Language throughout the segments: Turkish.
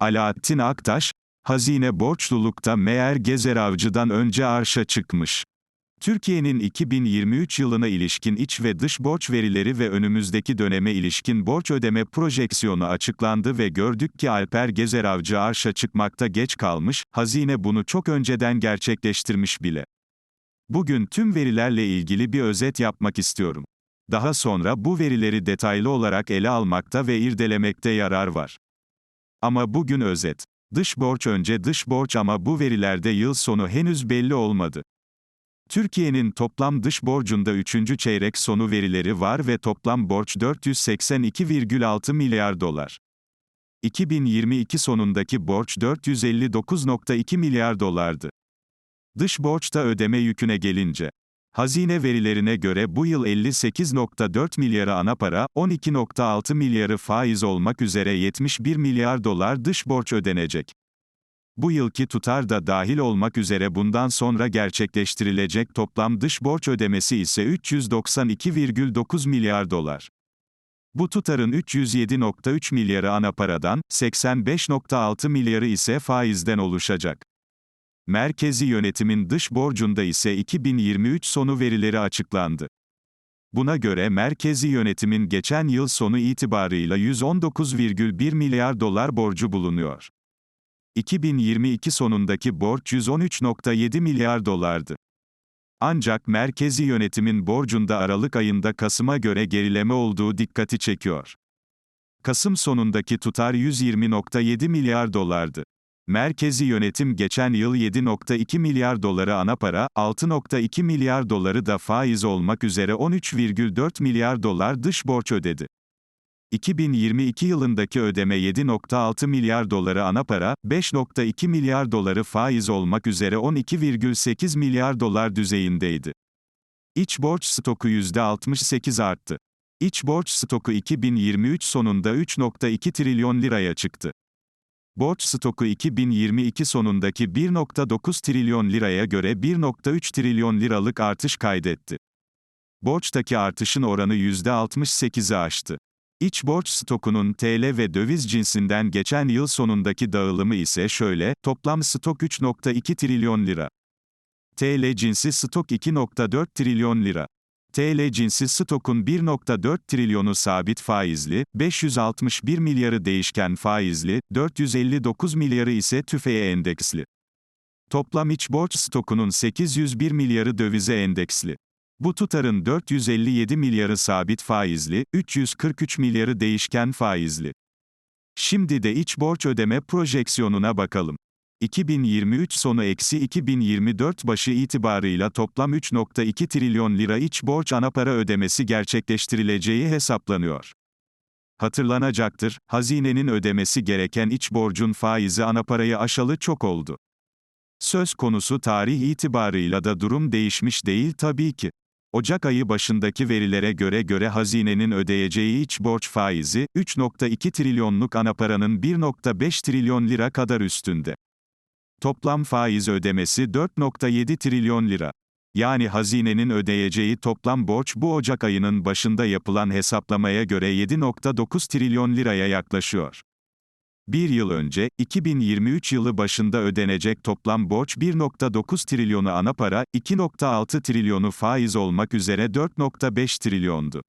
Alaaddin Aktaş, hazine borçlulukta meğer Gezer Avcı'dan önce arşa çıkmış. Türkiye'nin 2023 yılına ilişkin iç ve dış borç verileri ve önümüzdeki döneme ilişkin borç ödeme projeksiyonu açıklandı ve gördük ki Alper Gezer Avcı arşa çıkmakta geç kalmış, hazine bunu çok önceden gerçekleştirmiş bile. Bugün tüm verilerle ilgili bir özet yapmak istiyorum. Daha sonra bu verileri detaylı olarak ele almakta ve irdelemekte yarar var. Ama bugün özet. Dış borç önce dış borç ama bu verilerde yıl sonu henüz belli olmadı. Türkiye'nin toplam dış borcunda 3. çeyrek sonu verileri var ve toplam borç 482,6 milyar dolar. 2022 sonundaki borç 459,2 milyar dolardı. Dış borçta ödeme yüküne gelince, Hazine verilerine göre bu yıl 58.4 milyarı ana para, 12.6 milyarı faiz olmak üzere 71 milyar dolar dış borç ödenecek. Bu yılki tutar da dahil olmak üzere bundan sonra gerçekleştirilecek toplam dış borç ödemesi ise 392,9 milyar dolar. Bu tutarın 307.3 milyarı ana paradan, 85.6 milyarı ise faizden oluşacak. Merkezi yönetimin dış borcunda ise 2023 sonu verileri açıklandı. Buna göre merkezi yönetimin geçen yıl sonu itibarıyla 119,1 milyar dolar borcu bulunuyor. 2022 sonundaki borç 113,7 milyar dolardı. Ancak merkezi yönetimin borcunda Aralık ayında Kasım'a göre gerileme olduğu dikkati çekiyor. Kasım sonundaki tutar 120,7 milyar dolardı. Merkezi yönetim geçen yıl 7.2 milyar doları ana para, 6.2 milyar doları da faiz olmak üzere 13,4 milyar dolar dış borç ödedi. 2022 yılındaki ödeme 7.6 milyar doları ana para, 5.2 milyar doları faiz olmak üzere 12,8 milyar dolar düzeyindeydi. İç borç stoku %68 arttı. İç borç stoku 2023 sonunda 3.2 trilyon liraya çıktı. Borç stoku 2022 sonundaki 1.9 trilyon liraya göre 1.3 trilyon liralık artış kaydetti. Borçtaki artışın oranı %68'i aştı. İç borç stokunun TL ve döviz cinsinden geçen yıl sonundaki dağılımı ise şöyle, toplam stok 3.2 trilyon lira. TL cinsi stok 2.4 trilyon lira. TL cinsi stokun 1.4 trilyonu sabit faizli, 561 milyarı değişken faizli, 459 milyarı ise tüfeğe endeksli. Toplam iç borç stokunun 801 milyarı dövize endeksli. Bu tutarın 457 milyarı sabit faizli, 343 milyarı değişken faizli. Şimdi de iç borç ödeme projeksiyonuna bakalım. 2023 sonu eksi 2024 başı itibarıyla toplam 3.2 trilyon lira iç borç ana para ödemesi gerçekleştirileceği hesaplanıyor. Hatırlanacaktır, hazinenin ödemesi gereken iç borcun faizi ana parayı aşalı çok oldu. Söz konusu tarih itibarıyla da durum değişmiş değil tabii ki. Ocak ayı başındaki verilere göre göre hazinenin ödeyeceği iç borç faizi, 3.2 trilyonluk ana paranın 1.5 trilyon lira kadar üstünde. Toplam faiz ödemesi 4.7 trilyon lira. Yani hazinenin ödeyeceği toplam borç bu Ocak ayının başında yapılan hesaplamaya göre 7.9 trilyon liraya yaklaşıyor. Bir yıl önce, 2023 yılı başında ödenecek toplam borç 1.9 trilyonu ana para, 2.6 trilyonu faiz olmak üzere 4.5 trilyondu.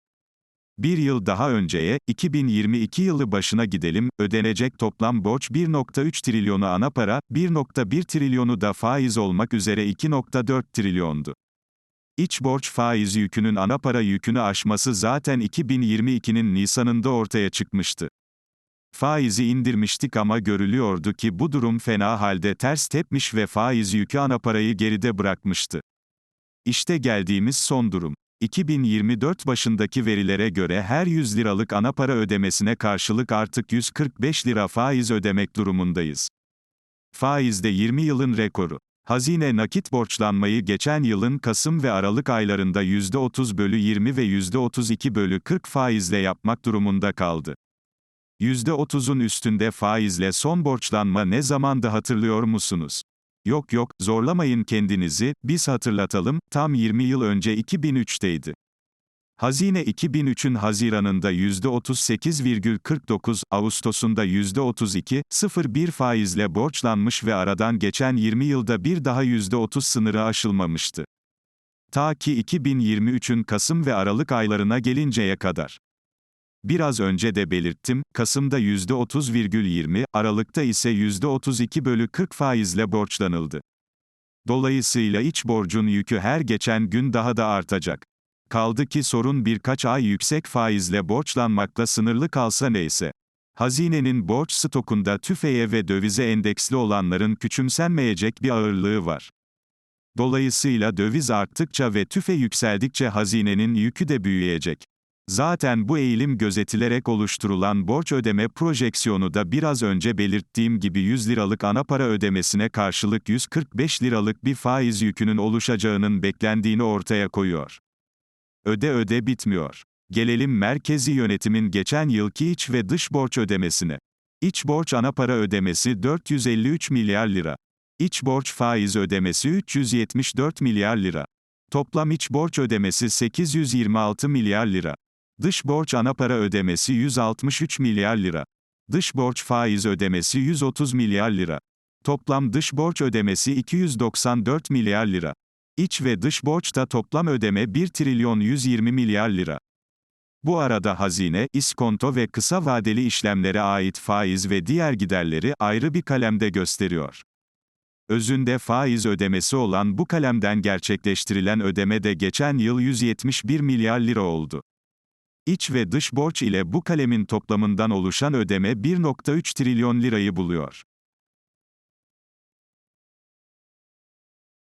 Bir yıl daha önceye, 2022 yılı başına gidelim, ödenecek toplam borç 1.3 trilyonu ana para, 1.1 trilyonu da faiz olmak üzere 2.4 trilyondu. İç borç faiz yükünün ana para yükünü aşması zaten 2022'nin Nisan'ında ortaya çıkmıştı. Faizi indirmiştik ama görülüyordu ki bu durum fena halde ters tepmiş ve faiz yükü ana parayı geride bırakmıştı. İşte geldiğimiz son durum. 2024 başındaki verilere göre her 100 liralık ana para ödemesine karşılık artık 145 lira faiz ödemek durumundayız. Faizde 20 yılın rekoru. Hazine nakit borçlanmayı geçen yılın Kasım ve Aralık aylarında %30 bölü 20 ve %32 bölü 40 faizle yapmak durumunda kaldı. %30'un üstünde faizle son borçlanma ne zamandı hatırlıyor musunuz? Yok yok, zorlamayın kendinizi, biz hatırlatalım, tam 20 yıl önce 2003'teydi. Hazine 2003'ün Haziranında %38,49, Ağustos'unda %32,01 faizle borçlanmış ve aradan geçen 20 yılda bir daha %30 sınırı aşılmamıştı. Ta ki 2023'ün Kasım ve Aralık aylarına gelinceye kadar. Biraz önce de belirttim, Kasım'da %30,20, Aralık'ta ise %32 bölü 40 faizle borçlanıldı. Dolayısıyla iç borcun yükü her geçen gün daha da artacak. Kaldı ki sorun birkaç ay yüksek faizle borçlanmakla sınırlı kalsa neyse. Hazinenin borç stokunda tüfeğe ve dövize endeksli olanların küçümsenmeyecek bir ağırlığı var. Dolayısıyla döviz arttıkça ve tüfe yükseldikçe hazinenin yükü de büyüyecek. Zaten bu eğilim gözetilerek oluşturulan borç ödeme projeksiyonu da biraz önce belirttiğim gibi 100 liralık ana para ödemesine karşılık 145 liralık bir faiz yükünün oluşacağının beklendiğini ortaya koyuyor. Öde öde bitmiyor. Gelelim merkezi yönetimin geçen yılki iç ve dış borç ödemesine. İç borç ana para ödemesi 453 milyar lira. İç borç faiz ödemesi 374 milyar lira. Toplam iç borç ödemesi 826 milyar lira. Dış borç ana para ödemesi 163 milyar lira. Dış borç faiz ödemesi 130 milyar lira. Toplam dış borç ödemesi 294 milyar lira. İç ve dış borçta toplam ödeme 1 trilyon 120 milyar lira. Bu arada hazine, iskonto ve kısa vadeli işlemlere ait faiz ve diğer giderleri ayrı bir kalemde gösteriyor. Özünde faiz ödemesi olan bu kalemden gerçekleştirilen ödeme de geçen yıl 171 milyar lira oldu. İç ve dış borç ile bu kalemin toplamından oluşan ödeme 1.3 trilyon lirayı buluyor.